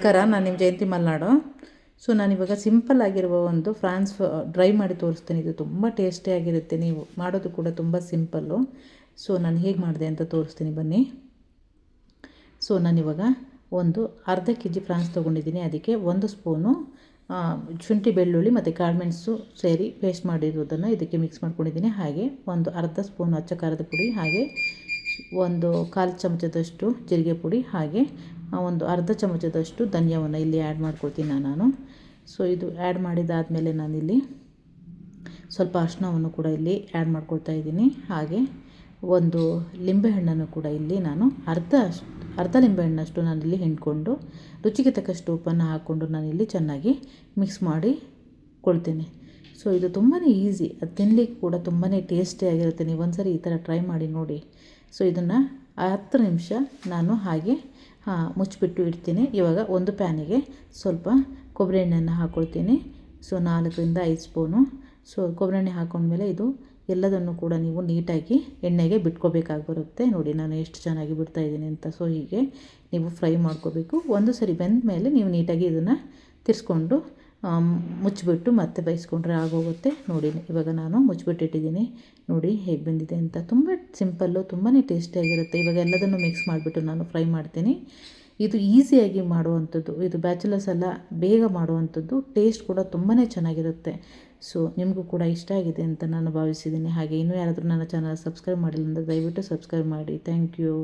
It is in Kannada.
ನಮಸ್ಕಾರ, ನಾನು ನಿಮ್ಮ ಜಯಂತಿ ಮಲ್ನಾಡು. ಸೊ ನಾನಿವಾಗ ಸಿಂಪಲ್ ಆಗಿರುವ ಒಂದು ಫ್ರಾನ್ಸ್ ಡ್ರೈ ಮಾಡಿ ತೋರಿಸ್ತೀನಿ. ಇದು ತುಂಬ ಟೇಸ್ಟಿಯಾಗಿರುತ್ತೆ ನೀವು ಮಾಡೋದು ಕೂಡ ತುಂಬ ಸಿಂಪಲ್ಲು ಸೊ ನಾನು ಹೇಗೆ ಮಾಡಿದೆ ಅಂತ ತೋರಿಸ್ತೀನಿ ಬನ್ನಿ. ಸೊ ನಾನಿವಾಗ ಒಂದು ಅರ್ಧ ಕೆ ಜಿ ಫ್ರಾನ್ಸ್ ತೊಗೊಂಡಿದ್ದೀನಿ. ಅದಕ್ಕೆ ಒಂದು ಸ್ಪೂನು ಶುಂಠಿ ಬೆಳ್ಳುಳ್ಳಿ ಮತ್ತು ಕಾಳುಮೆಣಸು ಸೇರಿ ಪೇಸ್ಟ್ ಮಾಡಿರೋದನ್ನು ಇದಕ್ಕೆ ಮಿಕ್ಸ್ ಮಾಡ್ಕೊಂಡಿದ್ದೀನಿ. ಹಾಗೆ ಒಂದು ಅರ್ಧ ಸ್ಪೂನ್ ಅಚ್ಚ ಖಾರದ ಪುಡಿ, ಹಾಗೆ ಒಂದು ಕಾಲು ಚಮಚದಷ್ಟು ಜೀರಿಗೆ ಪುಡಿ, ಹಾಗೆ ಒಂದು ಅರ್ಧ ಚಮಚದಷ್ಟು ಧನಿಯಾವನ್ನು ಇಲ್ಲಿ ಆ್ಯಡ್ ಮಾಡ್ಕೊಳ್ತೀನಿ ನಾನು. ಸೊ ಇದು ಆ್ಯಡ್ ಮಾಡಿದಾದಮೇಲೆ ನಾನಿಲ್ಲಿ ಸ್ವಲ್ಪ ಅರಿಶಿನವನ್ನು ಕೂಡ ಇಲ್ಲಿ ಆ್ಯಡ್ ಮಾಡ್ಕೊಳ್ತಾ ಇದ್ದೀನಿ. ಹಾಗೆ ಒಂದು ಲಿಂಬೆಹಣ್ಣನ್ನು ಕೂಡ ಇಲ್ಲಿ ನಾನು ಅರ್ಧ ಅರ್ಧ ಲಿಂಬೆಹಣ್ಣಷ್ಟು ನಾನಿಲ್ಲಿ ಹಿಂಡ್ಕೊಂಡು ರುಚಿಗೆ ತಕ್ಕಷ್ಟು ಉಪ್ಪನ್ನು ಹಾಕ್ಕೊಂಡು ನಾನಿಲ್ಲಿ ಚೆನ್ನಾಗಿ ಮಿಕ್ಸ್ ಮಾಡಿ ಕೊಳ್ತೀನಿ. ಸೊ ಇದು ತುಂಬಾ ಈಸಿ ಅದು ತಿನ್ನಲಿಕ್ಕೆ ಕೂಡ ತುಂಬಾ ಟೇಸ್ಟಿಯಾಗಿರುತ್ತೆ ನೀವು ಒಂದು ಸರಿ ಈ ಥರ ಟ್ರೈ ಮಾಡಿ ನೋಡಿ. ಸೊ ಇದನ್ನು ಹತ್ತು ನಿಮಿಷ ನಾನು ಹಾಗೆ ಮುಚ್ಚಿಬಿಟ್ಟು ಇಡ್ತೀನಿ. ಇವಾಗ ಒಂದು ಪ್ಯಾನಿಗೆ ಸ್ವಲ್ಪ ಕೊಬ್ಬರಿ ಎಣ್ಣೆಯನ್ನು ಹಾಕ್ಕೊಳ್ತೀನಿ ಸೊ, ನಾಲ್ಕರಿಂದ ಐದು ಸ್ಪೂನು. ಸೊ, ಕೊಬ್ಬರಿ ಎಣ್ಣೆ ಹಾಕೊಂಡ್ಮೇಲೆ ಇದು ಎಲ್ಲದನ್ನು ಕೂಡ ನೀವು ನೀಟಾಗಿ ಎಣ್ಣೆಗೆ ಬಿಟ್ಕೋಬೇಕಾಗಿ ಬರುತ್ತೆ. ನೋಡಿ, ನಾನು ಎಷ್ಟು ಚೆನ್ನಾಗಿ ಬಿಡ್ತಾ ಇದ್ದೀನಿ ಅಂತ. ಸೊ, ಹೀಗೆ ನೀವು ಫ್ರೈ ಮಾಡ್ಕೋಬೇಕು. ಒಂದು ಸರಿ ಬೆಂದ ಮೇಲೆ ನೀವು ನೀಟಾಗಿ ಇದನ್ನು ತಿರ್ಸ್ಕೊಂಡು ಮುಚ್ಚಿಬಿಟ್ಟು ಮತ್ತೆ ಬೇಯಿಸ್ಕೊಂಡ್ರೆ ಆಗೋಗುತ್ತೆ. ನೋಡಿ, ಇವಾಗ ನಾನು ಮುಚ್ಚಿಬಿಟ್ಟಿಟ್ಟಿದ್ದೀನಿ. ನೋಡಿ, ಹೇಗೆ ಬಂದಿದೆ ಅಂತ. ತುಂಬ ಸಿಂಪಲ್ಲು ತುಂಬಾ ಟೇಸ್ಟಿಯಾಗಿರುತ್ತೆ. ಇವಾಗ ಎಲ್ಲದನ್ನು ಮಿಕ್ಸ್ ಮಾಡಿಬಿಟ್ಟು ನಾನು ಫ್ರೈ ಮಾಡ್ತೀನಿ. ಇದು ಈಸಿಯಾಗಿ ಮಾಡುವಂಥದ್ದು. ಇದು ಬ್ಯಾಚುಲರ್ಸ್ ಎಲ್ಲ ಬೇಗ ಮಾಡುವಂಥದ್ದು. ಟೇಸ್ಟ್ ಕೂಡ ತುಂಬಾ ಚೆನ್ನಾಗಿರುತ್ತೆ. ಸೊ, ನಿಮಗೂ ಕೂಡ ಇಷ್ಟ ಆಗಿದೆ ಅಂತ ನಾನು ಭಾವಿಸಿದ್ದೀನಿ. ಹಾಗೆ ಇನ್ನೂ ಯಾರಾದರೂ ನನ್ನ ಚಾನಲ್ ಸಬ್ಸ್ಕ್ರೈಬ್ ಮಾಡಿಲ್ಲ ಅಂದರೆ ದಯವಿಟ್ಟು ಸಬ್ಸ್ಕ್ರೈಬ್ ಮಾಡಿ. Thank you